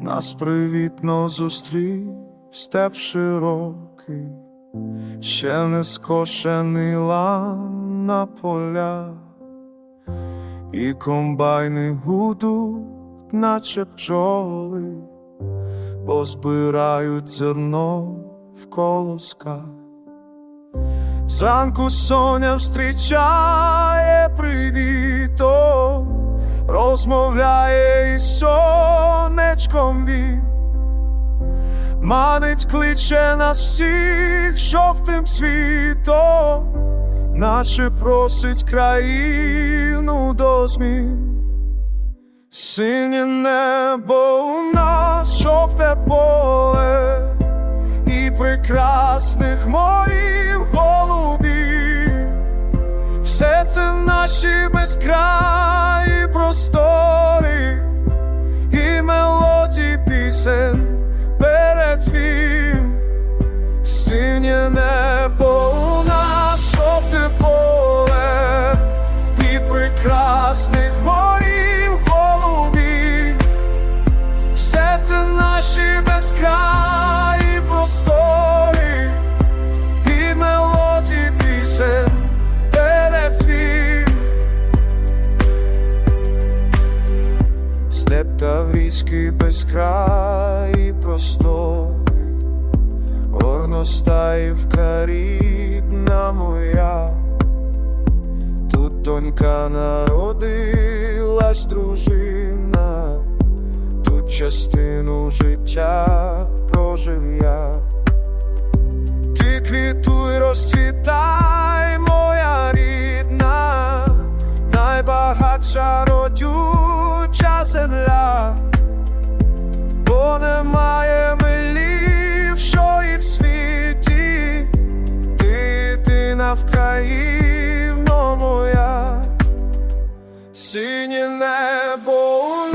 Нас привітно зустрів степ широкий, ще не скошений лан на поля, і комбайни гудуть, наче пчоли, бо збирають зерно в колосках. Зранку соня встрічає привітом, розмовляє із сонечком манить кличе нас всіх жовтим світом, наче просить країну до змін. Синє небо у нас жовте поле і прекрасних морів голубі, все це наші безкраї Це наші безкраї простори і мелодії пісень перед світ. Степ таврійський безкраї простори, горностаївка рідна моя. Тут донька народилась дружина, частину життя прожив я, ти квітуй, розцвітай, моя рідна, найбагатша родюча земля, бо немає милівшої в світі, ти ти навкраївно моя, синє небо.